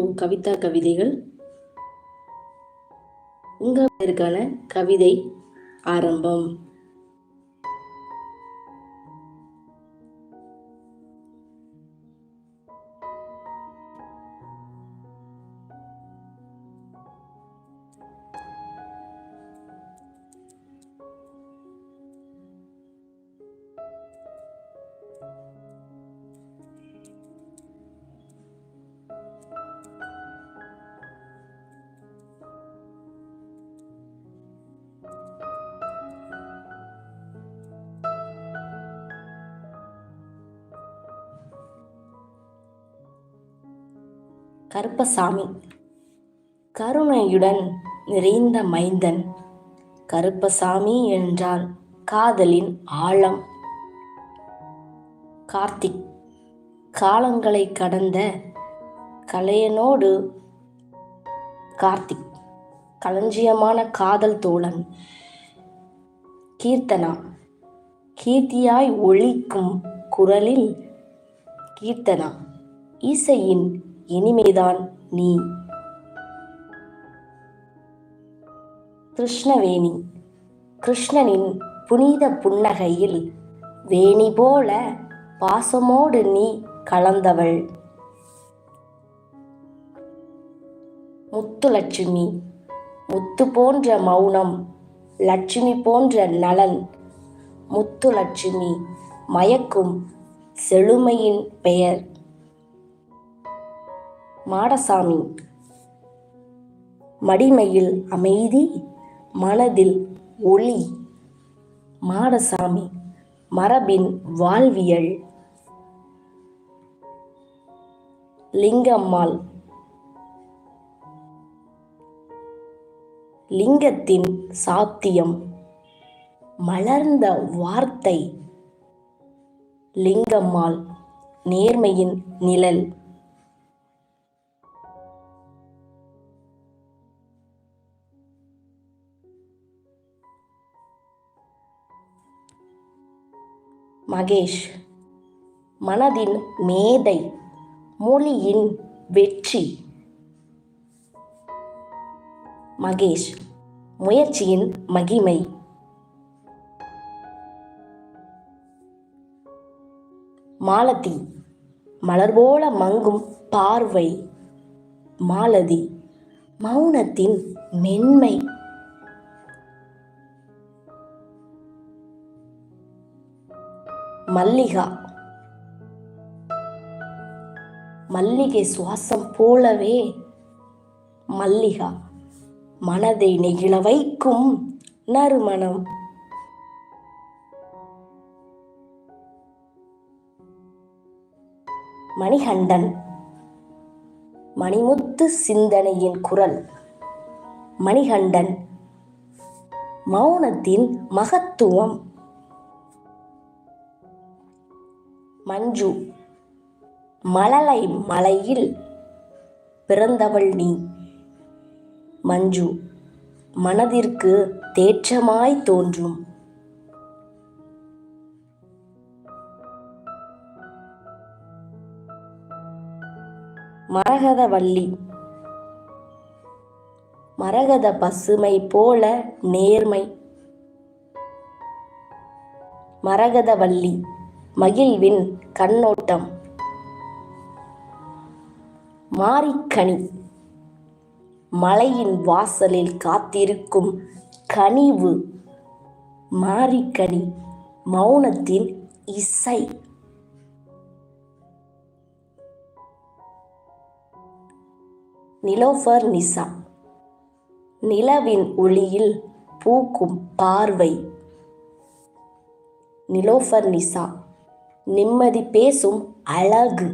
கவிதா கவிதைகள். உங்கள் பேருக்கான கவிதை ஆரம்பம். கருப்பசாமி. கருணையுடன் நிறைந்த மைந்தன். கருப்பசாமி என்றால் காதலின் ஆழம். கார்த்திக் காலங்களை கடந்த கலையனோடு கார்த்திக் களஞ்சியமான காதல் தோழன். கீர்த்தனா கீர்த்தியாய் ஒழிக்கும் குரலில் கீர்த்தனா இசையின் இனிமைதான் நீ. கிருஷ்ணவேணி கிருஷ்ணனின் புனித புன்னகையில் வேணி போல பாசமோடு நீ கலந்தவள். முத்துலட்சுமி முத்து போன்ற மௌனம் லட்சுமி போன்ற நலன். முத்துலட்சுமி மயக்கும் செழுமையின் பெயர். மாடசாமி. மடிமையில் அமைதி மனதில் ஒளி. மாடசாமி மரபின் வாழ்வியல். லிங்கம்மாள். லிங்கத்தின் சாத்தியம். மலர்ந்த வார்த்தை. லிங்கம்மாள் நேர்மையின் நிழல். மகேஷ். மனதின் மேதை மொழியின் வெற்றி. மகேஷ் முயற்சியின் மகிமை. மாலதி மலர்போல மங்கும் பார்வை. மாலதி மௌனத்தின் மென்மை. மல்லிகா. மல்லிகை சுவாசம் போலவே மல்லிகா மனதை நெகிழ வைக்கும் நறுமணம். மணிகண்டன் மணிமுத்து சிந்தனையின் குரல். மணிகண்டன் மௌனத்தின் மகத்துவம். மஞ்சு. மழலை மலையில் பிறந்தவள் நீ. மஞ்சு மனதிற்கு தேற்றமாய் தோன்றும். மரகதவள்ளி மரகத பசுமை போல நேர்மை. மரகதவள்ளி மகிழ்வின் கண்ணோட்டம். மாரிக்கனி. மலையின் வாசலில் காத்திருக்கும் கனிவு. மாரிக்கனி மௌனத்தின் இசை. நிலோஃபர் நிசா. நிலவின் ஒளியில் பூக்கும் பார்வை. நிலோஃபர் நிசா. நிம்மதி பேசும் அழகு.